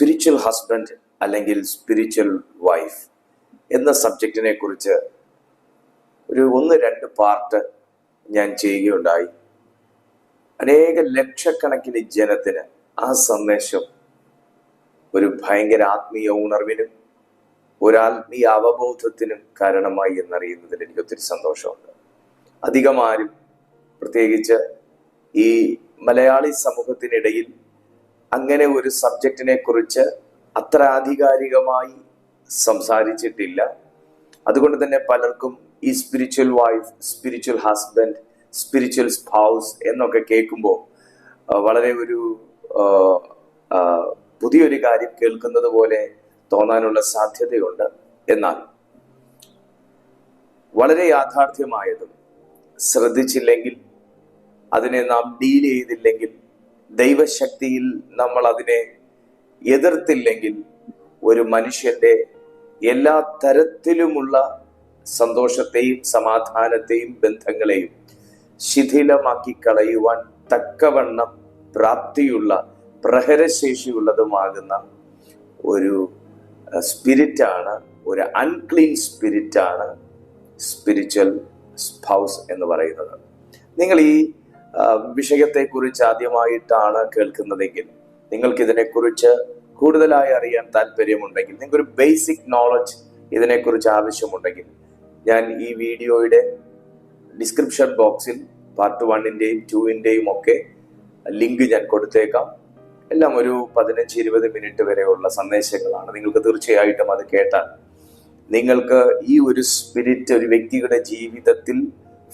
Spiritual husband അല്ലെങ്കിൽ spiritual wife എന്ന സബ്ജക്റ്റിനെ കുറിച്ച് ഒരു ഒന്ന് രണ്ട് പാർട്ട് ഞാൻ ചെയ്യുകയുണ്ടായി. അനേക ലക്ഷക്കണക്കിന് ജനത്തിന് ആ സന്ദേശം ഒരു ഭയങ്കര ആത്മീയ ഉണർവിനും ഒരാത്മീയ അവബോധത്തിനും കാരണമായി എന്നറിയുന്നതിൽ എനിക്ക് ഒത്തിരി സന്തോഷമുണ്ട്. അധികമാരും പ്രത്യേകിച്ച് ഈ മലയാളി സമൂഹത്തിനിടയിൽ അങ്ങനെ ഒരു സബ്ജക്റ്റിനെ കുറിച്ച് അത്ര ആധികാരികമായി സംസാരിച്ചിട്ടില്ല. അതുകൊണ്ട് തന്നെ പലർക്കും ഈ spiritual wife spiritual husband spiritual spouse എന്നൊക്കെ കേൾക്കുമ്പോൾ വളരെ ഒരു പുതിയൊരു കാര്യം കേൾക്കുന്നത് പോലെ തോന്നാനുള്ള സാധ്യതയുണ്ട്. എന്നാൽ വളരെ യാഥാർത്ഥ്യമായതും ശ്രദ്ധിച്ചില്ലെങ്കിൽ അതിനെ നാം ഡീൽ ചെയ്തില്ലെങ്കിൽ ദൈവശക്തിയിൽ നമ്മൾ അതിനെ എതിർത്തില്ലെങ്കിൽ ഒരു മനുഷ്യന്റെ എല്ലാ തരത്തിലുമുള്ള സന്തോഷത്തെയും സമാധാനത്തെയും ബന്ധങ്ങളെയും ശിഥിലമാക്കി കളയുവാൻ തക്കവണ്ണം പ്രാപ്തിയുള്ള പ്രഹരശേഷിയുള്ളതുമാകുന്ന ഒരു സ്പിരിറ്റാണ് ഒരു അൺക്ലീൻ സ്പിരിറ്റാണ് സ്പിരിച്വൽ സ്പൗസ് എന്ന് പറയുന്നത്. നിങ്ങൾ ഈ വിഷയത്തെക്കുറിച്ച് ആദ്യമായിട്ടാണ് കേൾക്കുന്നതെങ്കിൽ നിങ്ങൾക്ക് ഇതിനെക്കുറിച്ച് കൂടുതലായി അറിയാൻ താല്പര്യമുണ്ടെങ്കിൽ നിങ്ങൾക്കൊരു ബേസിക് നോളജ് ഇതിനെക്കുറിച്ച് ആവശ്യമുണ്ടെങ്കിൽ ഞാൻ ഈ വീഡിയോയുടെ ഡിസ്ക്രിപ്ഷൻ ബോക്സിൽ പാർട്ട് വണ്ണിന്റെയും ടൂവിന്റെയും ഒക്കെ ലിങ്ക് ഞാൻ കൊടുത്തേക്കാം. എല്ലാം ഒരു പതിനഞ്ച് ഇരുപത് മിനിറ്റ് വരെയുള്ള സന്ദേശങ്ങളാണ്. നിങ്ങൾക്ക് തീർച്ചയായിട്ടും അത് കേട്ടാൽ നിങ്ങൾക്ക് ഈ ഒരു സ്പിരിറ്റ് ഒരു വ്യക്തിയുടെ ജീവിതത്തിൽ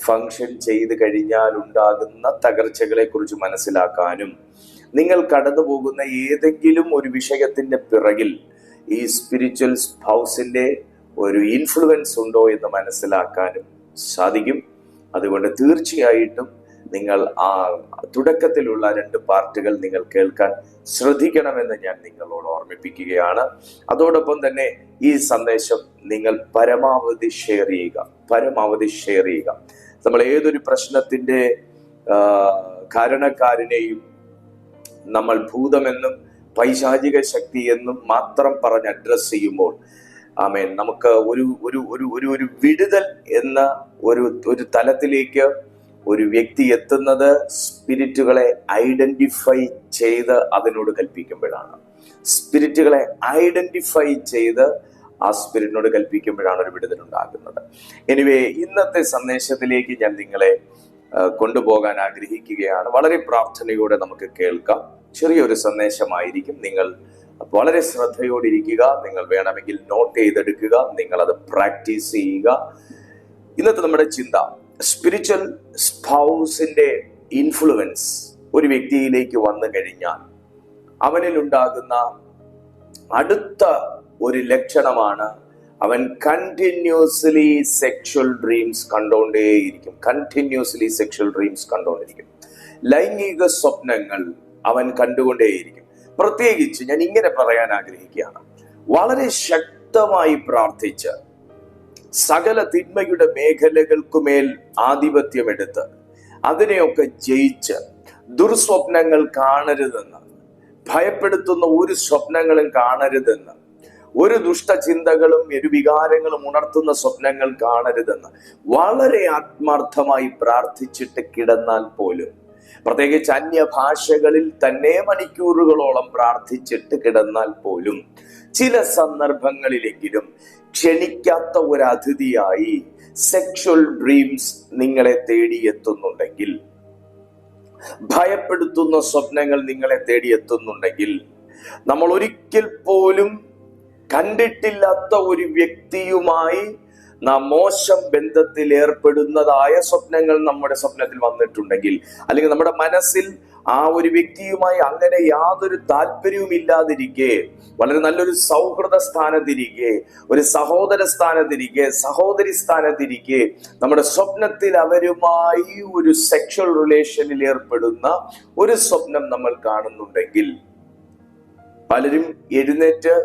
ഫങ്ഷൻ ചെയ്ത് കഴിഞ്ഞാൽ ഉണ്ടാകുന്ന തകർച്ചകളെ കുറിച്ച് മനസ്സിലാക്കാനും നിങ്ങൾ കടന്നു പോകുന്ന ഏതെങ്കിലും ഒരു വിഷയത്തിന്റെ പിറകിൽ ഈ സ്പിരിച്വൽ ഹൗസിന്റെ ഒരു ഇൻഫ്ലുവൻസ് ഉണ്ടോ എന്ന് മനസ്സിലാക്കാനും സാധിക്കും. അതുകൊണ്ട് തീർച്ചയായിട്ടും നിങ്ങൾ ആ തുടക്കത്തിലുള്ള രണ്ട് പാർട്ടുകൾ നിങ്ങൾ കേൾക്കാൻ ശ്രദ്ധിക്കണമെന്ന് ഞാൻ നിങ്ങളോട് ഓർമ്മിപ്പിക്കുകയാണ്. അതോടൊപ്പം തന്നെ ഈ സന്ദേശം നിങ്ങൾ പരമാവധി ഷെയർ ചെയ്യുക. പരമാവധി ഷെയർ ചെയ്യുക. നമ്മൾ ഏതൊരു പ്രശ്നത്തിന്റെ കാരണക്കാരനെയും നമ്മൾ ഭൂതമെന്നും പൈശാചിക ശക്തി എന്നും മാത്രം പറഞ്ഞ് അഡ്രസ് ചെയ്യുമ്പോൾ ആമേൻ നമുക്ക് ഒരു ഒരു ഒരു ഒരു ഒരു വിടുതൽ എന്ന ഒരു ഒരു തലത്തിലേക്ക് ഒരു വ്യക്തി എത്തുന്നത് സ്പിരിറ്റുകളെ ഐഡന്റിഫൈ ചെയ്ത് അതിനോട് കൽപ്പിക്കുമ്പോഴാണ്. സ്പിരിറ്റുകളെ ഐഡന്റിഫൈ ചെയ്ത് ആ സ്പിരിറ്റിനോട് കൽപ്പിക്കുമ്പോഴാണ് ഒരു വിടുതൽ ഉണ്ടാകുന്നത്. എനിവേ ഇന്നത്തെ സന്ദേശത്തിലേക്ക് ഞാൻ നിങ്ങളെ കൊണ്ടുപോകാൻ ആഗ്രഹിക്കുകയാണ്. വളരെ പ്രാർത്ഥനയോടെ നമുക്ക് കേൾക്കാം. ചെറിയൊരു സന്ദേശമായിരിക്കും. നിങ്ങൾ വളരെ ശ്രദ്ധയോടിരിക്കുക. നിങ്ങൾ വേണമെങ്കിൽ നോട്ട് ചെയ്തെടുക്കുക. നിങ്ങൾ അത് പ്രാക്ടീസ് ചെയ്യുക. ഇന്നത്തെ നമ്മുടെ ചിന്ത സ്പിരിച്വൽ സ്പൗസിന്റെ ഇൻഫ്ലുവൻസ് ഒരു വ്യക്തിയിലേക്ക് വന്നു കഴിഞ്ഞാൽ അവനിൽ ഉണ്ടാകുന്ന അടുത്ത ഒരു ലക്ഷണമാണ്. അവൻ കണ്ടിന്യൂസ്ലി സെക്ഷൽ ഡ്രീംസ് കണ്ടോണ്ടേയിരിക്കും കണ്ടിന്യൂസ്ലി സെക്ഷൽ ഡ്രീംസ് കണ്ടോണ്ടിരിക്കും ലൈംഗിക സ്വപ്നങ്ങൾ അവൻ കണ്ടുകൊണ്ടേയിരിക്കും. പ്രത്യേകിച്ച് ഞാൻ ഇങ്ങനെ പറയാൻ ആഗ്രഹിക്കുകയാണ്. വളരെ ശക്തമായി പ്രാർത്ഥിച്ച് സകല തിന്മയുടെ മേഖലകൾക്കുമേൽ ആധിപത്യമെടുത്ത് അതിനെയൊക്കെ ജയിച്ച് ദുർസ്വപ്നങ്ങൾ കാണരുതെന്ന് ഭയപ്പെടുത്തുന്ന ഒരു സ്വപ്നങ്ങളും കാണരുതെന്ന് ഒരു ദുഷ്ടചിന്തകളും ഒരു വികാരങ്ങളും ഉണർത്തുന്ന സ്വപ്നങ്ങൾ കാണരുതെന്ന് വളരെ ആത്മാർത്ഥമായി പ്രാർത്ഥിച്ചിട്ട് കിടന്നാൽ പോലും. പ്രത്യേകിച്ച് അന്യഭാഷകളിൽ തന്നെ മണിക്കൂറുകളോളം പ്രാർത്ഥിച്ചിട്ട് കിടന്നാൽ പോലും ചില സന്ദർഭങ്ങളിലെങ്കിലും ക്ഷണിക്കാത്ത ഒരു അതിഥിയായി സെക്ഷൽ ഡ്രീംസ് നിങ്ങളെ തേടിയെത്തുന്നുണ്ടെങ്കിൽ ഭയപ്പെടുത്തുന്ന സ്വപ്നങ്ങൾ നിങ്ങളെ തേടിയെത്തുന്നുണ്ടെങ്കിൽ നമ്മൾ ഒരിക്കൽ പോലും കണ്ടിട്ടില്ലാത്ത ഒരു വ്യക്തിയുമായി നാം മോശം ബന്ധത്തിൽ ഏർപ്പെടുന്നതായ സ്വപ്നങ്ങൾ നമ്മുടെ സ്വപ്നത്തിൽ വന്നിട്ടുണ്ടെങ്കിൽ അല്ലെങ്കിൽ നമ്മുടെ മനസ്സിൽ ആ ഒരു വ്യക്തിയുമായി അങ്ങനെ യാതൊരു താല്പര്യവും ഇല്ലാതിരിക്കെ വളരെ നല്ലൊരു സൗഹൃദ സ്ഥാനത്തിരിക്കെ ഒരു സഹോദര സ്ഥാനത്തിരിക്കെ സഹോദരി സ്ഥാനത്തിരിക്കെ നമ്മുടെ സ്വപ്നത്തിൽ അവരുമായി ഒരു സെക്ഷൽ റിലേഷനിൽ ഏർപ്പെടുന്ന ഒരു സ്വപ്നം നമ്മൾ കാണുന്നുണ്ടെങ്കിൽ പലരും എഴുന്നേറ്റ്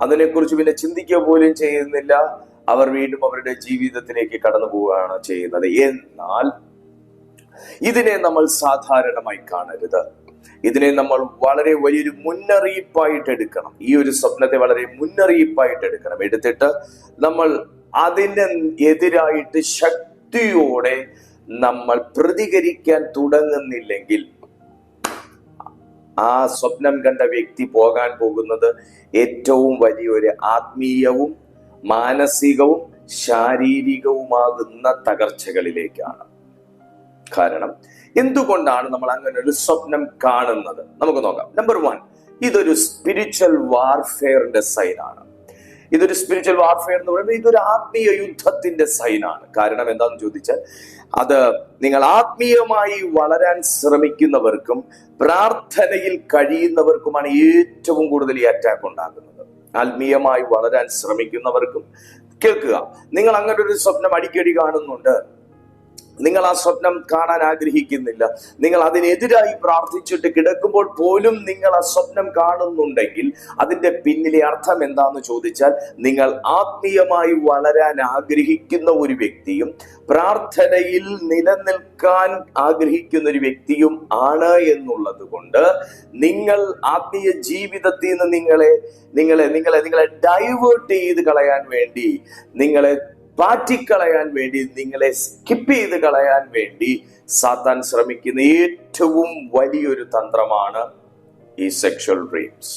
അതിനെക്കുറിച്ച് പിന്നെ ചിന്തിക്കുക പോലും ചെയ്യുന്നില്ല. അവർ വീണ്ടും അവരുടെ ജീവിതത്തിലേക്ക് കടന്നു പോവുകയാണ് ചെയ്യുന്നത്. എന്നാൽ ഇതിനെ നമ്മൾ സാധാരണമായി കാണരുത്. ഇതിനെ നമ്മൾ വളരെ വലിയൊരു മുന്നറിയിപ്പായിട്ട് എടുക്കണം. ഈ ഒരു സ്വപ്നത്തെ വളരെ മുന്നറിയിപ്പായിട്ട് എടുക്കണം. എടുത്തിട്ട് നമ്മൾ അതിന് എതിരായിട്ട് ശക്തിയോടെ നമ്മൾ പ്രതികരിക്കാൻ തുടങ്ങുന്നില്ലെങ്കിൽ ആ സ്വപ്നം കണ്ട വ്യക്തി പോകാൻ പോകുന്നത് ഏറ്റവും വലിയൊരു ആത്മീയവും മാനസികവും ശാരീരികവുമാകുന്ന തകർച്ചകളിലേക്കാണ്. കാരണം എന്തുകൊണ്ടാണ് നമ്മൾ അങ്ങനെ ഒരു സ്വപ്നം കാണുന്നത്? നമുക്ക് നോക്കാം. നമ്പർ വൺ ഇതൊരു സ്പിരിച്വൽ വാർഫെയറിന്റെ സൈനാണ് ഇതൊരു സ്പിരിച്വൽ വാർഫെയർ എന്ന് പറയുമ്പോൾ ഇതൊരു ആത്മീയ യുദ്ധത്തിന്റെ സൈനാണ്. കാരണം എന്താണെന്ന് ചോദിച്ചാൽ അത് നിങ്ങൾ ആത്മീയമായി വളരാൻ ശ്രമിക്കുന്നവർക്കും പ്രാർത്ഥനയിൽ കഴിയുന്നവർക്കുമാണ് ഏറ്റവും കൂടുതൽ ഈ അറ്റാക്ക് ഉണ്ടാകുന്നത്. ആത്മീയമായി വളരാൻ ശ്രമിക്കുന്നവർക്കും കേൾക്കുക. നിങ്ങൾ അങ്ങനെ ഒരു സ്വപ്നം അടിക്കടി കാണുന്നുണ്ട്. നിങ്ങൾ ആ സ്വപ്നം കാണാൻ ആഗ്രഹിക്കുന്നില്ല. നിങ്ങൾ അതിനെതിരായി പ്രാർത്ഥിച്ചിട്ട് കിടക്കുമ്പോൾ പോലും നിങ്ങൾ ആ സ്വപ്നം കാണുന്നുണ്ടെങ്കിൽ അതിന്റെ പിന്നിലെ അർത്ഥം എന്താന്ന് ചോദിച്ചാൽ നിങ്ങൾ ആത്മീയമായി വളരാൻ ആഗ്രഹിക്കുന്ന ഒരു വ്യക്തിയും പ്രാർത്ഥനയിൽ നിലനിൽക്കാൻ ആഗ്രഹിക്കുന്ന ഒരു വ്യക്തിയും ആണ് എന്നുള്ളത് കൊണ്ട് നിങ്ങൾ ആത്മീയ ജീവിതത്തിൽ നിന്ന് നിങ്ങളെ നിങ്ങളെ നിങ്ങളെ നിങ്ങളെ ഡൈവേർട്ട് ചെയ്ത് കളയാൻ വേണ്ടി നിങ്ങളെ പാറ്റിക്കളയാൻ വേണ്ടി നിങ്ങളെ സ്കിപ്പ് ചെയ്ത് കളയാൻ വേണ്ടി സാത്താൻ ശ്രമിക്കുന്ന ഏറ്റവും വലിയൊരു തന്ത്രമാണ് ഈ സെക്ഷൽ ഡ്രീംസ്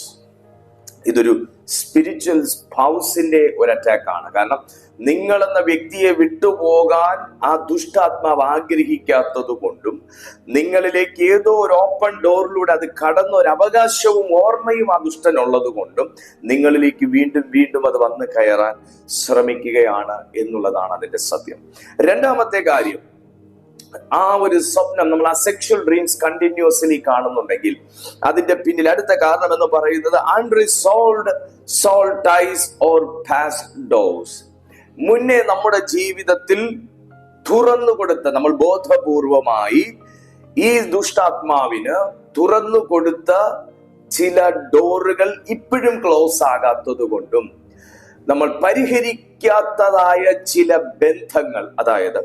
ഇതൊരു സ്പിരിച്വൽ സ്പൗസിന്റെ ഒരു അറ്റാക്കാണ് കാരണം നിങ്ങൾ എന്ന വ്യക്തിയെ വിട്ടുപോകാൻ ആ ദുഷ്ടാത്മാവ് ആഗ്രഹിക്കാത്തത് കൊണ്ടും നിങ്ങളിലേക്ക് ഏതോ ഒരു ഓപ്പൺ ഡോറിലൂടെ അത് കടന്ന ഒരു അവകാശവും ഓർമ്മയും ആ ദുഷ്ടനുള്ളത് കൊണ്ടും നിങ്ങളിലേക്ക് വീണ്ടും വീണ്ടും അത് വന്ന് കയറാൻ ശ്രമിക്കുകയാണ് എന്നുള്ളതാണ് അതിന്റെ സത്യം. രണ്ടാമത്തെ കാര്യം ആ ഒരു സ്വപ്നം നമ്മൾ ആ സെക്ഷൽ ഡ്രീംസ് കണ്ടിന്യൂസ്ലി കാണുന്നുണ്ടെങ്കിൽ അതിന്റെ പിന്നിൽ അടുത്ത കാരണം എന്ന് പറയുന്നത് unresolved soul ties ties or past dose മുന്നേ നമ്മുടെ ജീവിതത്തിൽ തുറന്നു കൊടുത്ത നമ്മൾ ബോധപൂർവമായി ഈ ദുഷ്ടാത്മാവിന് തുറന്നു കൊടുത്ത ചില ഡോറുകൾ ഇപ്പോഴും ക്ലോസ് ആകാത്തത് കൊണ്ടും നമ്മൾ പരിഹരിക്കാത്തതായ ചില ബന്ധങ്ങൾ അതായത്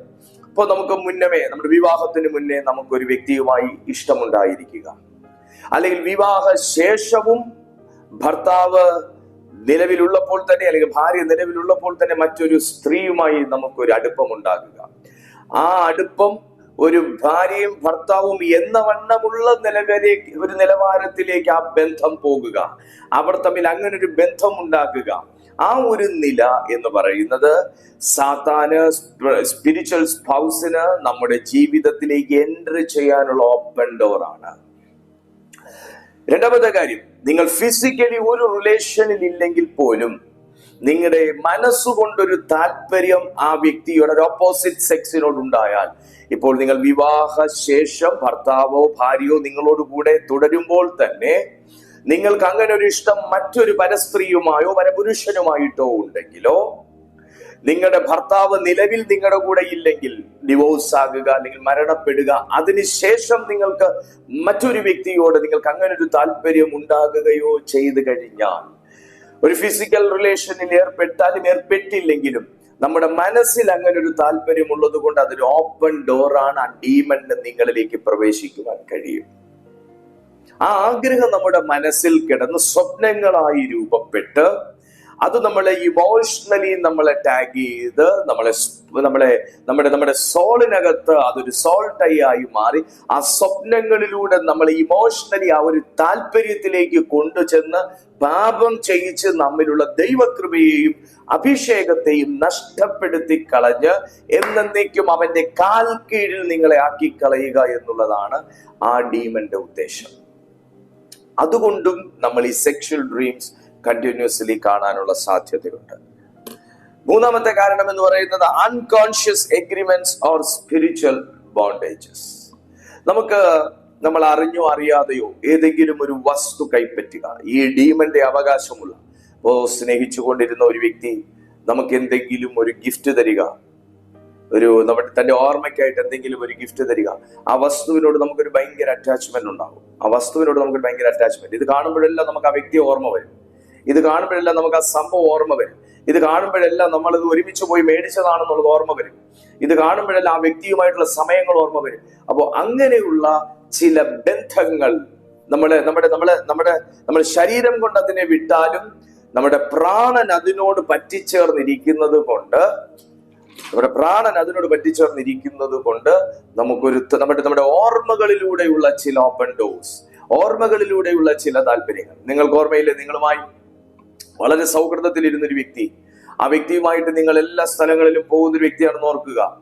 ഇപ്പോൾ നമുക്ക് മുന്നമേ നമ്മുടെ വിവാഹത്തിന് മുന്നേ നമുക്ക് ഒരു വ്യക്തിയുമായി ഇഷ്ടമുണ്ടായിരിക്കുക. അല്ലെങ്കിൽ വിവാഹ ശേഷവും ഭർത്താവ് നിലവിലുള്ളപ്പോൾ തന്നെ അല്ലെങ്കിൽ ഭാര്യ നിലവിലുള്ളപ്പോൾ തന്നെ മറ്റൊരു സ്ത്രീയുമായി നമുക്കൊരു അടുപ്പം ഉണ്ടാകുക. ആ അടുപ്പം ഒരു ഭാര്യയും ഭർത്താവും എന്ന വണ്ണമുള്ള നിലവരെ ഒരു നിലവാരത്തിലേക്ക് ആ ബന്ധം പോകുക. അവർ തമ്മിൽ അങ്ങനെ ഒരു ബന്ധം ഉണ്ടാക്കുക. ആ ഒരു നില എന്ന് പറയുന്നത് സാത്താന് സ്പിരിച്വൽ സ്പൗസിന് നമ്മുടെ ജീവിതത്തിലേക്ക് എൻട്രി ചെയ്യാനുള്ള ഓപ്പൺ ഡോർ ആണ്. രണ്ടാമത്തെ കാര്യം നിങ്ങൾ ഫിസിക്കലി ഒരു റിലേഷനിൽ ഇല്ലെങ്കിൽ പോലും നിങ്ങളുടെ മനസ്സുകൊണ്ടൊരു താല്പര്യം ആ വ്യക്തിയുടെ ഒരു ഓപ്പോസിറ്റ് സെക്സിനോട് ഉണ്ടായാൽ ഇപ്പോൾ നിങ്ങൾ വിവാഹ ശേഷം ഭർത്താവോ ഭാര്യയോ നിങ്ങളോട് കൂടെ തുടരുമ്പോൾ തന്നെ നിങ്ങൾക്ക് അങ്ങനെ ഒരു ഇഷ്ടം മറ്റൊരു പരസ്ത്രീയുമായോ പരപുരുഷനുമായിട്ടോ ഉണ്ടെങ്കിലോ നിങ്ങളുടെ ഭർത്താവ് നിലവിൽ നിങ്ങളുടെ കൂടെ ഇല്ലെങ്കിൽ ഡിവോഴ്സ് ആകുക അല്ലെങ്കിൽ മരണപ്പെടുക അതിനുശേഷം നിങ്ങൾക്ക് മറ്റൊരു വ്യക്തിയോട് നിങ്ങൾക്ക് അങ്ങനെ ഒരു താല്പര്യം ഉണ്ടാകുകയോ ചെയ്തു കഴിഞ്ഞാൽ ഒരു ഫിസിക്കൽ റിലേഷനിൽ ഏർപ്പെട്ടാലും ഏർപ്പെട്ടില്ലെങ്കിലും നമ്മുടെ മനസ്സിൽ അങ്ങനെ ഒരു താല്പര്യമുള്ളത് കൊണ്ട് അതൊരു ഓപ്പൺ ഡോറാണ് ആ ഡീമന് നിങ്ങളിലേക്ക് പ്രവേശിക്കുവാൻ കഴിയും. ആ ആഗ്രഹം നമ്മുടെ മനസ്സിൽ കിടന്ന് സ്വപ്നങ്ങളായി രൂപപ്പെട്ട് അത് നമ്മളെ ഇമോഷണലി നമ്മളെ ടാഗ് ചെയ്ത് നമ്മളെ നമ്മളെ നമ്മുടെ നമ്മുടെ സോളിനകത്ത് അതൊരു സോൾട്ടൈ ആയി മാറി ആ സ്വപ്നങ്ങളിലൂടെ നമ്മൾ ഇമോഷണലി ആ ഒരു താല്പര്യത്തിലേക്ക് കൊണ്ടുചെന്ന് പാപം ചെയ്യിച്ച് നമ്മിലുള്ള ദൈവകൃപയെയും അഭിഷേകത്തെയും നഷ്ടപ്പെടുത്തി കളഞ്ഞ് എന്നേക്കും അവന്റെ കാൽ കീഴിൽ നിങ്ങളെ ആക്കി കളയുക എന്നുള്ളതാണ് ആ ഡീമന്റെ ഉദ്ദേശം. അതുകൊണ്ടും നമ്മൾ ഈ സെക്ഷൽ ഡ്രീംസ് കണ്ടിന്യൂസ്ലി കാണാനുള്ള സാധ്യതയുണ്ട്. മൂന്നാമത്തെ കാരണം എന്ന് പറയുന്നത് unconscious agreements or spiritual bondages നമുക്ക് നമ്മൾ അറിഞ്ഞോ അറിയാതെയോ ഏതെങ്കിലും ഒരു വസ്തു കൈപ്പറ്റുക ഈ ഡീമന്റെ അവകാശമുള്ള. ഇപ്പോ സ്നേഹിച്ചു കൊണ്ടിരുന്ന ഒരു വ്യക്തി നമുക്ക് എന്തെങ്കിലും ഒരു ഗിഫ്റ്റ് തരിക ഒരു നമ്മുടെ തന്റെ ഓർമ്മയ്ക്കായിട്ട് എന്തെങ്കിലും ഒരു ഗിഫ്റ്റ് തരിക ആ വസ്തുവിനോട് നമുക്കൊരു ഭയങ്കര അറ്റാച്ച്മെന്റ് ഉണ്ടാകും ആ വസ്തുവിനോട് നമുക്ക് ഭയങ്കര അറ്റാച്ച്മെന്റ് ഇത് കാണുമ്പോഴെല്ലാം നമുക്ക് ആ വ്യക്തി ഓർമ്മ വരും. ഇത് കാണുമ്പോഴെല്ലാം നമുക്ക് ആ സംഭവം ഓർമ്മ വരും. ഇത് കാണുമ്പോഴെല്ലാം നമ്മൾ ഇത് ഒരുമിച്ച് പോയി മേടിച്ചതാണെന്നുള്ളത് ഓർമ്മ വരും. ഇത് കാണുമ്പോഴെല്ലാം ആ വ്യക്തിയുമായിട്ടുള്ള സമയങ്ങൾ ഓർമ്മ വരും. അപ്പോൾ അങ്ങനെയുള്ള ചില ബന്ധങ്ങൾ നമ്മൾ നമ്മുടെ നമ്മളെ നമ്മുടെ നമ്മുടെ ശരീരം കൊണ്ട് അതിനെ വിട്ടാലും നമ്മുടെ പ്രാണൻ അതിനോട് പറ്റിച്ചേർന്നിരിക്കുന്നത് കൊണ്ട് നമ്മുടെ പ്രാണൻ അതിനോട് പറ്റിച്ചേർന്നിരിക്കുന്നത് കൊണ്ട് നമുക്കൊരു നമ്മുടെ നമ്മുടെ ഓർമ്മകളിലൂടെയുള്ള ചില ഓപ്പൺ ഡോസ് ഓർമ്മകളിലൂടെയുള്ള ചില താല്പര്യങ്ങൾ. നിങ്ങൾക്ക് ഓർമ്മയില്ലേ? നിങ്ങളുമായി വളരെ സൗഹൃദത്തിൽ ഇരുന്നൊരു വ്യക്തി. ആ വ്യക്തിയുമായിട്ട് നിങ്ങൾ എല്ലാ സ്ഥലങ്ങളിലും പോകുന്ന ഒരു വ്യക്തിയാണെന്ന് ഓർക്കുക.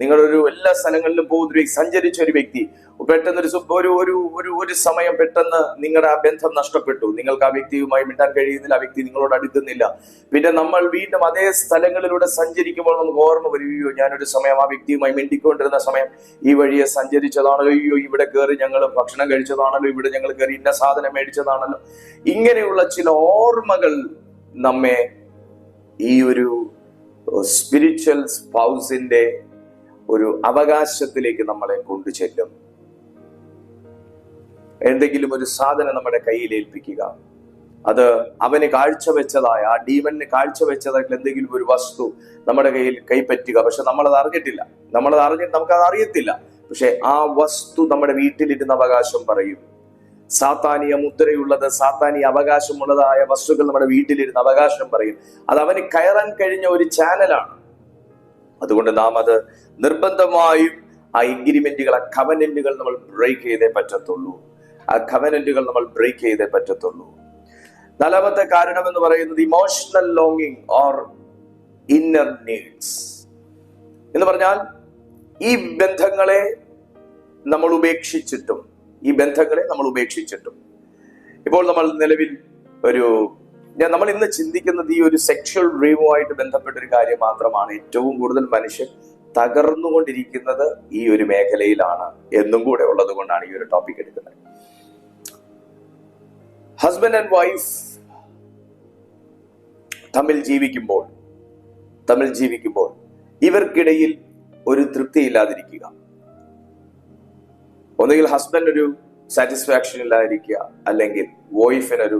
നിങ്ങളൊരു എല്ലാ സ്ഥലങ്ങളിലും പോകുന്ന ഒരു സഞ്ചരിച്ച ഒരു വ്യക്തി പെട്ടെന്ന് ഒരു ഒരു ഒരു ഒരു ഒരു സമയം പെട്ടെന്ന് നിങ്ങളുടെ ആ ബന്ധം നഷ്ടപ്പെട്ടു. നിങ്ങൾക്ക് ആ വ്യക്തിയുമായി മിണ്ടാൻ കഴിയുന്നില്ല ആ വ്യക്തി നിങ്ങളോട് അടുക്കുന്നില്ല. പിന്നെ നമ്മൾ വീണ്ടും അതേ സ്ഥലങ്ങളിലൂടെ സഞ്ചരിക്കുമ്പോൾ നമുക്ക് ഓർമ്മ വരികയോ ഞാനൊരു സമയം ആ വ്യക്തിയുമായി മിണ്ടിക്കൊണ്ടിരുന്ന സമയം ഈ വഴിയെ സഞ്ചരിച്ചതാണല്ലോ. അയ്യോ ഇവിടെ കയറി ഞങ്ങൾ ഭക്ഷണം കഴിച്ചതാണല്ലോ. ഇവിടെ ഞങ്ങൾ കയറി ഇന്ന സാധനം മേടിച്ചതാണല്ലോ. ഇങ്ങനെയുള്ള ചില ഓർമ്മകൾ നമ്മെ ഈ ഒരു സ്പിരിച്വൽ സ്പൗസിന്റെ ഒരു അവകാശത്തിലേക്ക് നമ്മളെ കൊണ്ടു ചെല്ലും എന്തെങ്കിലും ഒരു സാധനം നമ്മുടെ കയ്യിൽ ഏൽപ്പിക്കുക. അത് അവന് കാഴ്ചവെച്ചതായ ആ ഡീമന് കാഴ്ചവെച്ചതായിട്ടുള്ള എന്തെങ്കിലും ഒരു വസ്തു നമ്മുടെ കയ്യിൽ കൈപ്പറ്റുക. പക്ഷെ നമ്മളത് അറിഞ്ഞിട്ടില്ല. നമ്മളത് അറിഞ്ഞിട്ട് നമുക്കത് അറിയത്തില്ല. പക്ഷെ ആ വസ്തു നമ്മുടെ വീട്ടിലിരുന്ന അവകാശം പറയും. സാത്താനിയ മുദ്രയുള്ളത് സാത്താനിയ അവകാശമുള്ളതായ വസ്തുക്കൾ നമ്മുടെ വീട്ടിലിരുന്ന് അവകാശം പറയും. അത് അവന് കയറാൻ കഴിഞ്ഞ ഒരു ചാനലാണ് അതുകൊണ്ട് നാം അത് നിർബന്ധമായും ആ എഗ്രിമെന്റുകൾ ആ കവനന്റുകൾ നമ്മൾ ബ്രേക്ക് ചെയ്തേ പറ്റത്തുള്ളൂ. ആ കവനന്റുകൾ നമ്മൾ ബ്രേക്ക് ചെയ്തേ പറ്റത്തുള്ളൂ. നാലാമത്തെ കാരണം എന്ന് പറയുന്നത് ഇമോഷണൽ ലോങ്ങിങ് ഓർ ഇന്നർ നീഡ്സ് എന്ന് പറഞ്ഞാൽ ഈ ബന്ധങ്ങളെ നമ്മൾ ഉപേക്ഷിച്ചിട്ടും ഈ ബന്ധങ്ങളെ നമ്മൾ ഉപേക്ഷിച്ചിട്ടും. ഇപ്പോൾ നമ്മൾ നിലവിൽ ഒരു ഞാൻ നമ്മൾ ഇന്ന് ചിന്തിക്കുന്നത് ഈ ഒരു സെക്ഷൽ ഡ്രീമുമായിട്ട് ബന്ധപ്പെട്ട ഒരു കാര്യം മാത്രമാണ്. ഏറ്റവും കൂടുതൽ മനുഷ്യൻ തകർന്നുകൊണ്ടിരിക്കുന്നത് ഈ ഒരു മേഖലയിലാണ്. എന്നും കൂടെ ഉള്ളത് കൊണ്ടാണ് ഈ ഒരു ടോപ്പിക് എടുക്കുന്നത്. ഹസ്ബൻഡ് ആൻഡ് വൈഫ് തമ്മിൽ ജീവിക്കുമ്പോൾ തമ്മിൽ ജീവിക്കുമ്പോൾ ഇവർക്കിടയിൽ ഒരു തൃപ്തി ഇല്ലാതിരിക്കുക ഒന്നുകിൽ ഹസ്ബൻഡ് ഒരു സാറ്റിസ്ഫാക്ഷൻ ഇല്ലാതിരിക്കുക അല്ലെങ്കിൽ വൈഫിനൊരു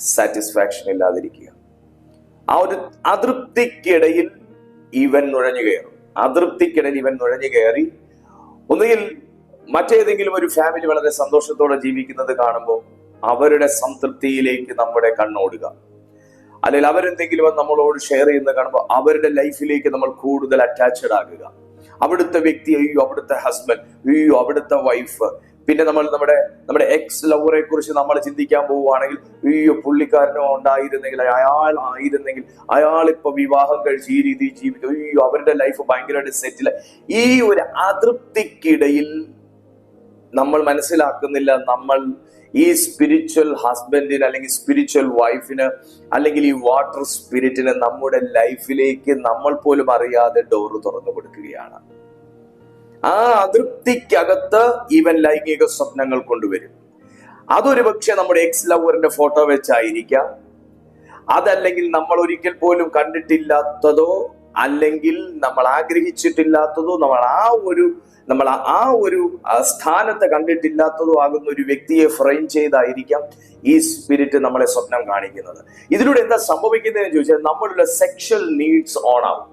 സാറ്റിസ്ഫാക്ഷൻ ഇല്ലാതിരിക്കുക. ആ ഒരു അതൃപ്തിക്കിടയിൽ ഇവൻ നുഴഞ്ഞു കയറും. അതൃപ്തിക്കിടയിൽ ഇവൻ നുഴഞ്ഞു കയറി ഒന്നുകിൽ മറ്റേതെങ്കിലും ഒരു ഫാമിലി വളരെ സന്തോഷത്തോടെ ജീവിക്കുന്നത് കാണുമ്പോൾ അവരുടെ സംതൃപ്തിയിലേക്ക് നമ്മുടെ കണ്ണോടുക. അല്ലെങ്കിൽ അവരെന്തെങ്കിലും നമ്മളോട് ഷെയർ ചെയ്യുന്നത് കാണുമ്പോൾ അവരുടെ ലൈഫിലേക്ക് നമ്മൾ കൂടുതൽ അറ്റാച്ച്ഡ് ആകുക. അവിടുത്തെ വ്യക്തി അയ്യോ അവിടുത്തെ ഹസ്ബൻഡ് അയ്യോ അവിടുത്തെ വൈഫ് പിന്നെ നമ്മൾ നമ്മുടെ നമ്മുടെ എക്സ് ലവറെ കുറിച്ച് നമ്മൾ ചിന്തിക്കാൻ പോവുകയാണെങ്കിൽ അയ്യോ പുള്ളിക്കാരനോ ഉണ്ടായിരുന്നെങ്കിൽ അയാൾ ആയിരുന്നെങ്കിൽ അയാൾ ഇപ്പൊ വിവാഹം കഴിച്ച് ഈ രീതിയിൽ ജീവിക്കും അയ്യോ അവരുടെ ലൈഫ് ഭയങ്കരമായിട്ട് സെറ്റിൽ ഈ ഒരു അതൃപ്തിക്കിടയിൽ നമ്മൾ മനസ്സിലാക്കുന്നില്ല നമ്മൾ ഈ സ്പിരിച്വൽ ഹസ്ബൻഡിന് അല്ലെങ്കിൽ സ്പിരിച്വൽ വൈഫിന് അല്ലെങ്കിൽ ഈ വാട്ടർ സ്പിരിറ്റിന് നമ്മുടെ ലൈഫിലേക്ക് നമ്മൾ പോലും അറിയാതെ ഡോറ് തുറന്നു കൊടുക്കുകയാണ്. ആ അതൃപ്തിക്കകത്ത് ഇവൻ ലൈംഗിക സ്വപ്നങ്ങൾ കൊണ്ടുവരും. അതൊരു പക്ഷെ നമ്മുടെ എക്സ് ലവറിന്റെ ഫോട്ടോ വെച്ചായിരിക്കാം. അതല്ലെങ്കിൽ നമ്മൾ ഒരിക്കൽ പോലും കണ്ടിട്ടില്ലാത്തതോ അല്ലെങ്കിൽ നമ്മൾ ആഗ്രഹിച്ചിട്ടില്ലാത്തതോ നമ്മൾ ആ ഒരു നമ്മൾ ആ ഒരു സ്ഥാനത്തെ കണ്ടിട്ടില്ലാത്തതോ ആകുന്ന ഒരു വ്യക്തിയെ ഫ്രെയിം ചെയ്തായിരിക്കാം ഈ സ്പിരിറ്റ് നമ്മളെ സ്വപ്നം കാണിക്കുന്നത്. ഇതിലൂടെ എന്താ സംഭവിക്കുന്നതെന്ന് ചോദിച്ചാൽ നമ്മളുടെ സെക്ഷൽ നീഡ്സ് ഓൺ ആവും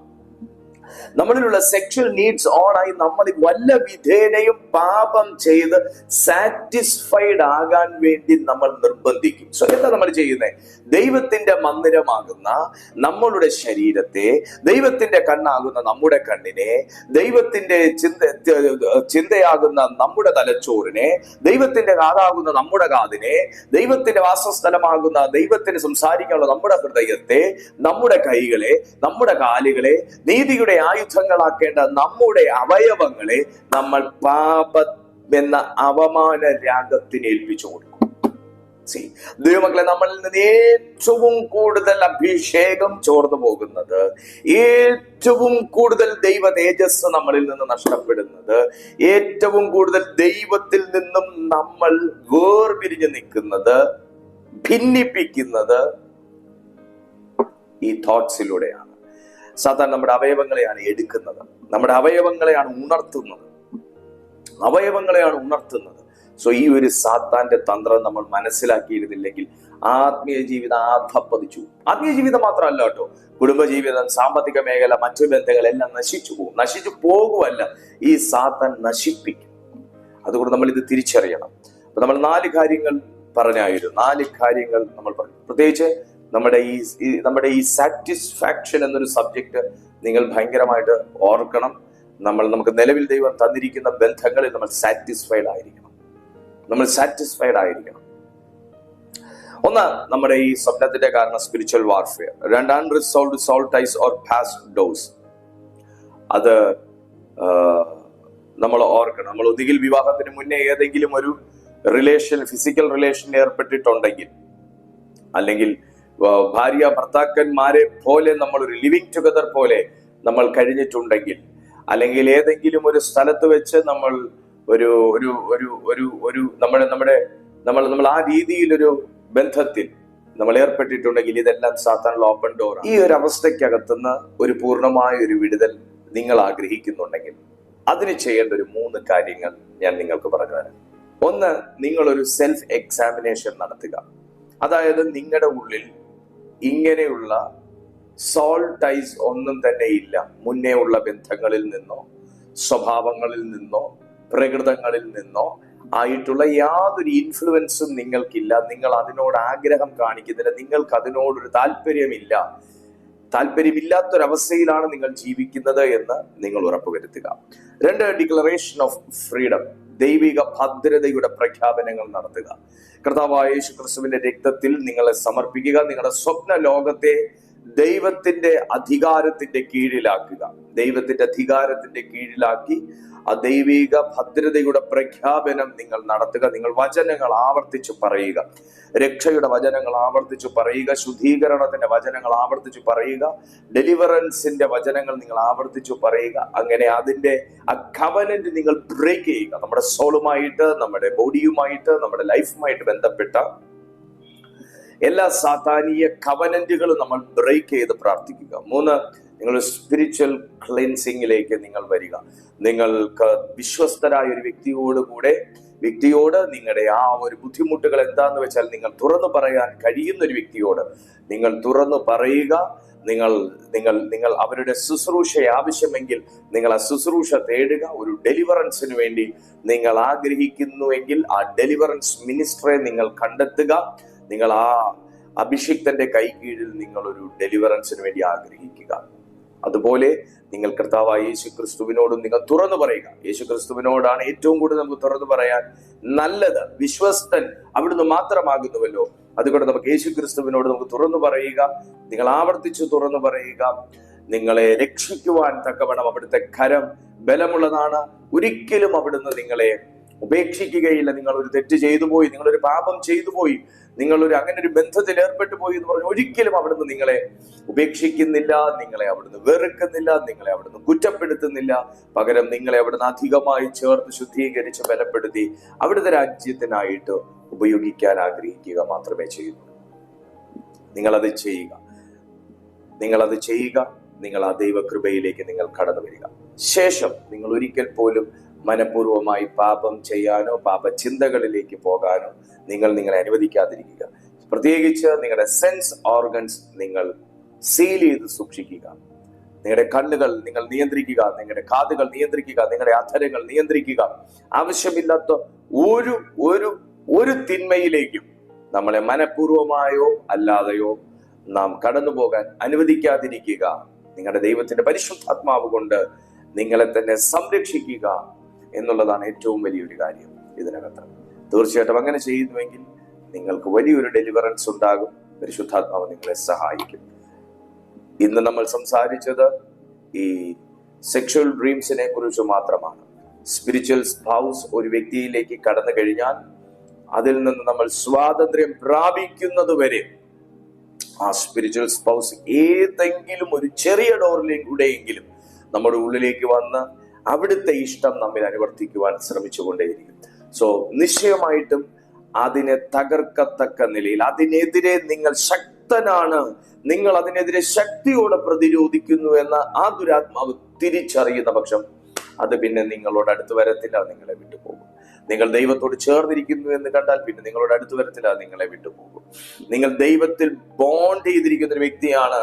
നമ്മളിലുള്ള സെക്ഷൽ നീഡ്സ് ആയി നമ്മൾ വല്ല വിധേനയും പാപം ചെയ്ത് സാറ്റിസ്ഫൈഡ് ആകാൻ വേണ്ടി നമ്മൾ നിർബന്ധിക്കും. സോ എന്താ നമ്മൾ ചെയ്യുന്നത് ദൈവത്തിന്റെ മന്ദിരമാകുന്ന നമ്മളുടെ ശരീരത്തെ ദൈവത്തിന്റെ കണ്ണാകുന്ന നമ്മുടെ കണ്ണിനെ ദൈവത്തിന്റെ ചിന്ത ചിന്തയാകുന്ന നമ്മുടെ തലച്ചോറിനെ ദൈവത്തിന്റെ കാതാകുന്ന നമ്മുടെ കാതിനെ ദൈവത്തിന്റെ വാസസ്ഥലമാകുന്ന ദൈവത്തിന് സംസാരിക്കാനുള്ള നമ്മുടെ ഹൃദയത്തെ നമ്മുടെ കൈകളെ നമ്മുടെ കാലുകളെ നീതിയുടെ ആയുധങ്ങളാക്കേണ്ട നമ്മുടെ അവയവങ്ങളെ നമ്മൾ പാപ എന്ന അവമാന രാഗത്തിന് ഏൽപ്പിച്ചു കൊടുക്കും. സി ദൈവമക്കളെ നമ്മളിൽ നിന്ന് ഏറ്റവും കൂടുതൽ അഭിഷേകം ചോർന്നു പോകുന്നത് ഏറ്റവും കൂടുതൽ ദൈവ തേജസ് നമ്മളിൽ നിന്ന് നഷ്ടപ്പെടുന്നത് ഏറ്റവും കൂടുതൽ ദൈവത്തിൽ നിന്നും നമ്മൾ വേർപിരിഞ്ഞു നിൽക്കുന്നത് ഭിന്നിപ്പിക്കുന്നത് ഈ തോട്ട്സിലൂടെയാണ് സാധാരണ നമ്മുടെ അവയവങ്ങളെയാണ് എടുക്കുന്നത്. നമ്മുടെ അവയവങ്ങളെയാണ് ഉണർത്തുന്നത്. അവയവങ്ങളെയാണ് ഉണർത്തുന്നത്. സോ ഈ ഒരു സാത്താന്റെ തന്ത്രം നമ്മൾ മനസ്സിലാക്കിയിരുന്നില്ലെങ്കിൽ ആത്മീയ ജീവിതം ആധപ്പതിച്ചു. ആത്മീയ ജീവിതം മാത്രമല്ല കേട്ടോ. കുടുംബജീവിതം സാമ്പത്തിക മേഖല മറ്റു ബന്ധങ്ങളെല്ലാം നശിച്ചു പോകും. നശിച്ചു പോകുമല്ല ഈ സാത്താൻ നശിപ്പിക്കും. അതുകൊണ്ട് നമ്മൾ ഇത് തിരിച്ചറിയണം. അപ്പൊ നമ്മൾ നാല് കാര്യങ്ങൾ പറഞ്ഞായിരുന്നു. നാല് കാര്യങ്ങൾ നമ്മൾ പറഞ്ഞു. പ്രത്യേകിച്ച് നമ്മുടെ ഈ നമ്മുടെ ഈ സാറ്റിസ്ഫാക്ഷൻ എന്നൊരു സബ്ജക്റ്റ് നിങ്ങൾ ഭയങ്കരമായിട്ട് ഓർക്കണം. നമ്മൾ നമുക്ക് നിലവിൽ ദൈവം തന്നിരിക്കുന്ന ബന്ധങ്ങളിൽ നമ്മൾ സാറ്റിസ്ഫൈഡ് ആയിരിക്കണം. നമ്മൾ സാറ്റിസ്ഫൈഡ് ആയിരിക്കണം. ഒന്ന് നമ്മുടെ ഈ സ്വപ്നത്തിന്റെ കാരണം സ്പിരിച്വൽ വാർഫെയർ രണ്ടാം unresolved soul ties or past dose അത് നമ്മൾ ഓർക്കണം. നമ്മൾ ഒന്നുകിൽ വിവാഹത്തിന് മുന്നേ ഏതെങ്കിലും ഒരു റിലേഷൻ ഫിസിക്കൽ റിലേഷൻ ഏർപ്പെട്ടിട്ടുണ്ടെങ്കിൽ അല്ലെങ്കിൽ ഭാര്യ ഭർത്താക്കന്മാരെ പോലെ നമ്മൾ ഒരു ലിവിങ് ടുഗദർ പോലെ നമ്മൾ കഴിഞ്ഞിട്ടുണ്ടെങ്കിൽ അല്ലെങ്കിൽ ഏതെങ്കിലും ഒരു സ്ഥലത്ത് വെച്ച് നമ്മൾ ഒരു ഒരു ഒരു ഒരു ഒരു നമ്മുടെ നമ്മുടെ നമ്മൾ നമ്മൾ ആ രീതിയിലൊരു ബന്ധത്തിൽ നമ്മൾ ഏർപ്പെട്ടിട്ടുണ്ടെങ്കിൽ ഇതെല്ലാം സാധാരണ ഓപ്പൺ ഡോർ ഈ ഒരു അവസ്ഥയ്ക്കകത്തുനിന്ന് ഒരു പൂർണമായ ഒരു വിടുതൽ നിങ്ങൾ ആഗ്രഹിക്കുന്നുണ്ടെങ്കിൽ അതിന് ചെയ്യേണ്ട ഒരു മൂന്ന് കാര്യങ്ങൾ ഞാൻ നിങ്ങൾക്ക് പറഞ്ഞു തരാം ഒന്ന് നിങ്ങളൊരു സെൽഫ് എക്സാമിനേഷൻ നടത്തുക. അതായത് നിങ്ങളുടെ ഉള്ളിൽ ഇങ്ങനെയുള്ള സോൾ ടൈസ് ഒന്നും തന്നെ ഇല്ല. മുന്നേ ഉള്ള ബന്ധങ്ങളിൽ നിന്നോ സ്വഭാവങ്ങളിൽ നിന്നോ പ്രകൃതങ്ങളിൽ നിന്നോ ആയിട്ടുള്ള യാതൊരു ഇൻഫ്ലുവൻസും നിങ്ങൾക്കില്ല. നിങ്ങൾ അതിനോട് ആഗ്രഹം കാണിക്കുന്നില്ല. നിങ്ങൾക്ക് അതിനോടൊരു താല്പര്യമില്ല. താല്പര്യമില്ലാത്തൊരവസ്ഥയിലാണ് നിങ്ങൾ ജീവിക്കുന്നത് എന്ന് നിങ്ങൾ ഉറപ്പുവരുത്തുക. രണ്ട് ഡിക്ലറേഷൻ ഓഫ് ഫ്രീഡം ദൈവിക ഭദ്രതയുടെ പ്രഖ്യാപനങ്ങൾ നടത്തുക. കർത്താവായ യേശു ക്രിസ്തുവിന്റെ രക്തത്തിൽ നിങ്ങളെ സമർപ്പിക്കുക നിങ്ങളുടെ സ്വപ്ന ലോകത്തെ ദൈവത്തിന്റെ അധികാരത്തിന്റെ കീഴിലാക്കുക. ദൈവത്തിന്റെ അധികാരത്തിന്റെ കീഴിലാക്കി ആ ദൈവിക ഭദ്രതയുടെ പ്രഖ്യാപനം നിങ്ങൾ നടത്തുക. നിങ്ങൾ വചനങ്ങൾ ആവർത്തിച്ചു പറയുക. രക്ഷയുടെ വചനങ്ങൾ ആവർത്തിച്ചു പറയുക. ശുദ്ധീകരണത്തിന്റെ വചനങ്ങൾ ആവർത്തിച്ചു പറയുക. ഡെലിവറൻസിന്റെ വചനങ്ങൾ നിങ്ങൾ ആവർത്തിച്ചു പറയുക. അങ്ങനെ അതിന്റെ ആ കവനന്റ് നിങ്ങൾ ബ്രേക്ക് ചെയ്യുക. നമ്മുടെ സോളുമായിട്ട് നമ്മുടെ ബോഡിയുമായിട്ട് നമ്മുടെ ലൈഫുമായിട്ട് ബന്ധപ്പെട്ട എല്ലാ സാധാനീയ കവനന്റുകളും നമ്മൾ ബ്രേക്ക് ചെയ്ത് പ്രാർത്ഥിക്കുക. മൂന്ന് നിങ്ങൾ സ്പിരിച്വൽ ക്ലെൻസിങ്ങിലേക്ക് നിങ്ങൾ വരിക. നിങ്ങൾക്ക് വിശ്വസ്തരായ ഒരു വ്യക്തിയോട് കൂടെ വ്യക്തിയോട് നിങ്ങളുടെ ആ ഒരു ബുദ്ധിമുട്ടുകൾ എന്താന്ന് വെച്ചാൽ നിങ്ങൾ തുറന്നു പറയാൻ കഴിയുന്ന ഒരു വ്യക്തിയോട് നിങ്ങൾ തുറന്നു പറയുക. നിങ്ങൾ നിങ്ങൾ നിങ്ങൾ അവരുടെ ശുശ്രൂഷ ആവശ്യമെങ്കിൽ നിങ്ങൾ ആ ശുശ്രൂഷ തേടുക. ഒരു ഡെലിവറൻസിന് വേണ്ടി നിങ്ങൾ ആഗ്രഹിക്കുന്നുവെങ്കിൽ ആ ഡെലിവറൻസ് മിനിസ്റ്ററെ നിങ്ങൾ കണ്ടെത്തുക. നിങ്ങൾ ആ അഭിഷിക്തന്റെ കൈ കീഴിൽ നിങ്ങൾ ഒരു ഡെലിവറൻസിന് വേണ്ടി ആഗ്രഹിക്കുക. അതുപോലെ നിങ്ങൾ കർത്താവായ യേശു ക്രിസ്തുവിനോടും നിങ്ങൾ തുറന്നു പറയുക. യേശു ക്രിസ്തുവിനോടാണ് ഏറ്റവും കൂടുതൽ നമുക്ക് തുറന്നു പറയാൻ നല്ലത്. വിശ്വസ്തൻ അവിടുന്ന് മാത്രമാകുന്നുവല്ലോ. അതുകൊണ്ട് നമുക്ക് യേശു ക്രിസ്തുവിനോട് നമുക്ക് തുറന്നു പറയുക. നിങ്ങൾ ആവർത്തിച്ച് തുറന്നു പറയുക. നിങ്ങളെ രക്ഷിക്കുവാൻ തക്കവണ്ണം അവിടുത്തെ കരം ബലമുള്ളതാണ്. ഒരിക്കലും അവിടുന്ന് നിങ്ങളെ ഉപേക്ഷിക്കുകയില്ല. നിങ്ങൾ ഒരു തെറ്റ് ചെയ്തു പോയി നിങ്ങളൊരു പാപം ചെയ്തു പോയി നിങ്ങളൊരു അങ്ങനെ ഒരു ബന്ധത്തിൽ ഏർപ്പെട്ടു പോയി എന്ന് പറഞ്ഞ് ഒരിക്കലും അവിടുന്ന് നിങ്ങളെ ഉപേക്ഷിക്കുന്നില്ല നിങ്ങളെ അവിടുന്ന് വെറുക്കുന്നില്ല നിങ്ങളെ അവിടുന്ന് കുറ്റപ്പെടുത്തുന്നില്ല. പകരം നിങ്ങളെ അവിടുന്ന് അധികമായി ചേർത്ത് ശുദ്ധീകരിച്ച് ബലപ്പെടുത്തി അവിടുത്തെ രാജ്യത്തിനായിട്ട് ഉപയോഗിക്കാൻ ആഗ്രഹിക്കുക മാത്രമേ ചെയ്യുന്നുള്ളൂ. നിങ്ങളത് ചെയ്യുക. നിങ്ങളത് ചെയ്യുക. നിങ്ങൾ ആ ദൈവകൃപയിലേക്ക് നിങ്ങൾ കടന്നു വരിക. ശേഷം നിങ്ങൾ ഒരിക്കൽ പോലും മനഃപൂർവമായി പാപം ചെയ്യാനോ പാപചിന്തകളിലേക്ക് പോകാനോ നിങ്ങൾ നിങ്ങളെ അനുവദിക്കാതിരിക്കുക. പ്രത്യേകിച്ച് നിങ്ങളുടെ സെൻസ് ഓർഗൻസ് നിങ്ങൾ സീൽ ചെയ്ത് സൂക്ഷിക്കുക. നിങ്ങളുടെ കണ്ണുകൾ നിങ്ങൾ നിയന്ത്രിക്കുക. നിങ്ങളുടെ കാതുകൾ നിയന്ത്രിക്കുക. നിങ്ങളുടെ അധരങ്ങൾ നിയന്ത്രിക്കുക. ആവശ്യമില്ലാത്ത ഒരു ഒരു ഒരു തിന്മയിലേക്കും നമ്മളെ മനഃപൂർവമായോ അല്ലാതെയോ നാം കടന്നു പോകാൻ അനുവദിക്കാതിരിക്കുക. നിങ്ങളുടെ ദൈവത്തിന്റെ പരിശുദ്ധാത്മാവ് കൊണ്ട് നിങ്ങളെ തന്നെ സംരക്ഷിക്കുക. എന്നുള്ളതാണ് ഏറ്റവും വലിയൊരു കാര്യം ഇതിനകത്ത്. തീർച്ചയായിട്ടും അങ്ങനെ ചെയ്യുന്നുവെങ്കിൽ നിങ്ങൾക്ക് വലിയൊരു ഡെലിവറൻസ് ഉണ്ടാകും. പരിശുദ്ധാത്മാവ് നിങ്ങളെ സഹായിക്കും. ഇന്ന് നമ്മൾ സംസാരിച്ചത് ഈ സെക്ഷൽ ഡ്രീംസിനെ കുറിച്ച് മാത്രമാണ്. സ്പിരിച്വൽ സ്പൗസ് ഒരു വ്യക്തിയിലേക്ക് കടന്നു കഴിഞ്ഞാൽ അതിൽ നിന്ന് നമ്മൾ സ്വാതന്ത്ര്യം പ്രാപിക്കുന്നത് വരെ ആ സ്പിരിച്വൽ സ്പൗസ് ഏതെങ്കിലും ഒരു ചെറിയ ഡോറിലൂടെയെങ്കിലും നമ്മുടെ ഉള്ളിലേക്ക് വന്ന് അവിടുത്തെ ഇഷ്ടം നമ്മിൽ അനുവർത്തിക്കുവാൻ ശ്രമിച്ചുകൊണ്ടേയിരിക്കും. സോ നിശ്ചയമായിട്ടും അതിനെ തകർക്കത്തക്ക നിലയിൽ അതിനെതിരെ നിങ്ങൾ ശക്തനാണ് നിങ്ങൾ അതിനെതിരെ ശക്തിയോടെ പ്രതിരോധിക്കുന്നു എന്ന ആ ദുരാത്മാവ് തിരിച്ചറിയുന്ന പക്ഷം അത് പിന്നെ നിങ്ങളോട് അടുത്ത് വരത്തില്ല നിങ്ങളെ വിട്ടുപോകും. നിങ്ങൾ ദൈവത്തോട് ചേർന്നിരിക്കുന്നു എന്ന് കണ്ടാൽ പിന്നെ നിങ്ങളോട് അടുത്ത് വരത്തില്ല നിങ്ങളെ വിട്ടുപോകും. നിങ്ങൾ ദൈവത്തിൽ ബോണ്ട് ചെയ്തിരിക്കുന്ന ഒരു വ്യക്തിയാണ്.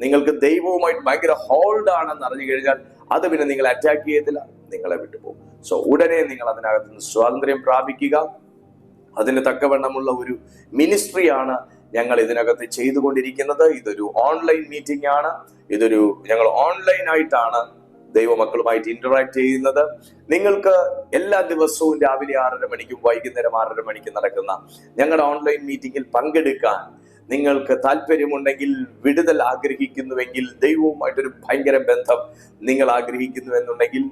നിങ്ങൾക്ക് ദൈവവുമായിട്ട് ഭയങ്കര ഹോൾഡ് ആണെന്ന് അറിഞ്ഞു കഴിഞ്ഞാൽ അത് പിന്നെ നിങ്ങൾ അറ്റാക്ക് ചെയ്യത്തില്ല നിങ്ങളെ വിട്ടുപോകും. സോ ഉടനെ നിങ്ങൾ അതിനകത്ത് നിന്ന് സ്വാതന്ത്ര്യം പ്രാപിക്കുക. അതിന് തക്കവണ്ണമുള്ള ഒരു മിനിസ്ട്രിയാണ് ഞങ്ങൾ ഇതിനകത്ത് ചെയ്തുകൊണ്ടിരിക്കുന്നത്. ഇതൊരു ഓൺലൈൻ മീറ്റിംഗ് ആണ്. ഇതൊരു ഞങ്ങൾ ഓൺലൈൻ ആയിട്ടാണ് ദൈവമക്കളുമായിട്ട് ഇന്ററാക്ട് ചെയ്യുന്നത്. നിങ്ങൾക്ക് എല്ലാ ദിവസവും രാവിലെ ആറര മണിക്കും വൈകുന്നേരം ആറര മണിക്കും നടക്കുന്ന ഞങ്ങളുടെ ഓൺലൈൻ മീറ്റിംഗിൽ പങ്കെടുക്കാൻ നിങ്ങൾക്ക് താല്പര്യമുണ്ടെങ്കിൽ വിടുതൽ ആഗ്രഹിക്കുന്നുവെങ്കിൽ ദൈവവുമായിട്ടൊരു ഭയങ്കര ബന്ധം നിങ്ങൾ ആഗ്രഹിക്കുന്നു എന്നുണ്ടെങ്കിൽ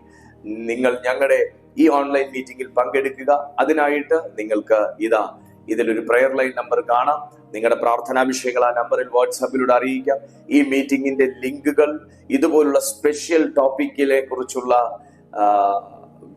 നിങ്ങൾ ഞങ്ങളുടെ ഈ ഓൺലൈൻ മീറ്റിംഗിൽ പങ്കെടുക്കുക. അതിനായിട്ട് നിങ്ങൾക്ക് ഇതാ ഇതിലൊരു പ്രെയർ ലൈൻ നമ്പർ കാണാം. നിങ്ങളുടെ പ്രാർത്ഥനാ വിഷയങ്ങൾ ആ നമ്പറിൽ വാട്സാപ്പിലൂടെ അറിയിക്കാം. ഈ മീറ്റിംഗിന്റെ ലിങ്കുകൾ ഇതുപോലുള്ള സ്പെഷ്യൽ ടോപ്പിക്കിനെ കുറിച്ചുള്ള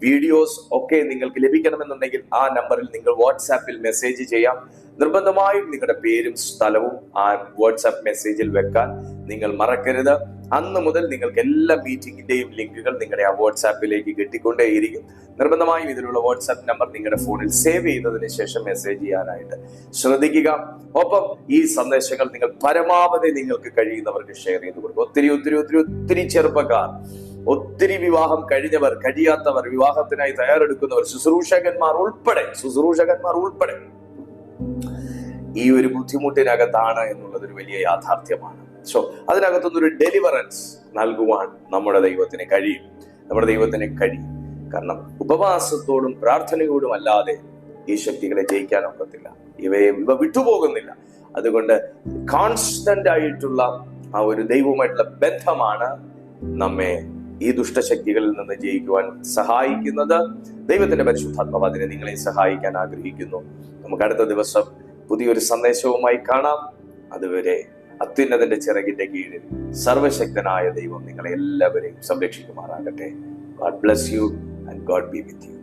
വീഡിയോസ് ഒക്കെ നിങ്ങൾക്ക് ലഭിക്കണമെന്നുണ്ടെങ്കിൽ ആ നമ്പറിൽ നിങ്ങൾ വാട്സാപ്പിൽ മെസ്സേജ് ചെയ്യാം. നിർബന്ധമായും നിങ്ങളുടെ പേരും സ്ഥലവും ആ വാട്സാപ്പ് മെസ്സേജിൽ വെക്കാൻ നിങ്ങൾ മറക്കരുത്. അന്ന് മുതൽ നിങ്ങൾക്ക് എല്ലാ മീറ്റിംഗിന്റെയും ലിങ്കുകൾ നിങ്ങളുടെ ആ വാട്സാപ്പിലേക്ക് കിട്ടിക്കൊണ്ടേയിരിക്കും. നിർബന്ധമായും ഇതിലുള്ള വാട്സാപ്പ് നമ്പർ നിങ്ങളുടെ ഫോണിൽ സേവ് ചെയ്തതിന് ശേഷം മെസ്സേജ് ചെയ്യാനായിട്ട് ശ്രദ്ധിക്കുക. ഒപ്പം ഈ സന്ദേശങ്ങൾ നിങ്ങൾ പരമാവധി നിങ്ങൾക്ക് കഴിയുന്നവർക്ക് ഷെയർ ചെയ്ത് കൊടുക്കും ഒത്തിരി ഒത്തിരി ഒത്തിരി ഒത്തിരി ചെറുപ്പക്കാർ ഒത്തിരി വിവാഹം കഴിഞ്ഞവർ കഴിയാത്തവർ വിവാഹത്തിനായി തയ്യാറെടുക്കുന്നവർ ശുശ്രൂഷകന്മാർ ഉൾപ്പെടെ ശുശ്രൂഷകന്മാർ ഉൾപ്പെടെ ഈ ഒരു ബുദ്ധിമുട്ടിനകത്താണ് എന്നുള്ളത് ഒരു വലിയ യാഥാർത്ഥ്യമാണ്. സോ അതിനകത്തുനിന്നൊരു ഡെലിവറൻസ് നൽകുവാൻ നമ്മുടെ ദൈവത്തിന് കഴിയും. നമ്മുടെ ദൈവത്തിന് കഴിയും. കാരണം ഉപവാസത്തോടും പ്രാർത്ഥനയോടും അല്ലാതെ ഈ ശക്തികളെ ജയിക്കാൻ ഒക്കത്തില്ല. ഇവയെ ഇവ വിട്ടുപോകുന്നില്ല. അതുകൊണ്ട് കോൺസ്റ്റന്റ് ആയിട്ടുള്ള ആ ഒരു ദൈവവുമായിട്ടുള്ള ബന്ധമാണ് നമ്മെ ഈ ദുഷ്ടശക്തികളിൽ നിന്ന് ജയിക്കുവാൻ സഹായിക്കുന്നത് ദൈവത്തിന്റെ പരിശുദ്ധാത്മാവ് അതിനെ നിങ്ങളെ സഹായിക്കാൻ ആഗ്രഹിക്കുന്നു. നമുക്ക് അടുത്ത ദിവസം പുതിയൊരു സന്ദേശവുമായി കാണാം. അതുവരെ അത്യുന്നതന്റെ ചിറകിന്റെ കീഴിൽ സർവശക്തനായ ദൈവം നിങ്ങളെ എല്ലാവരെയും സംരക്ഷിക്കുമാറാകട്ടെ. God bless you and God be with you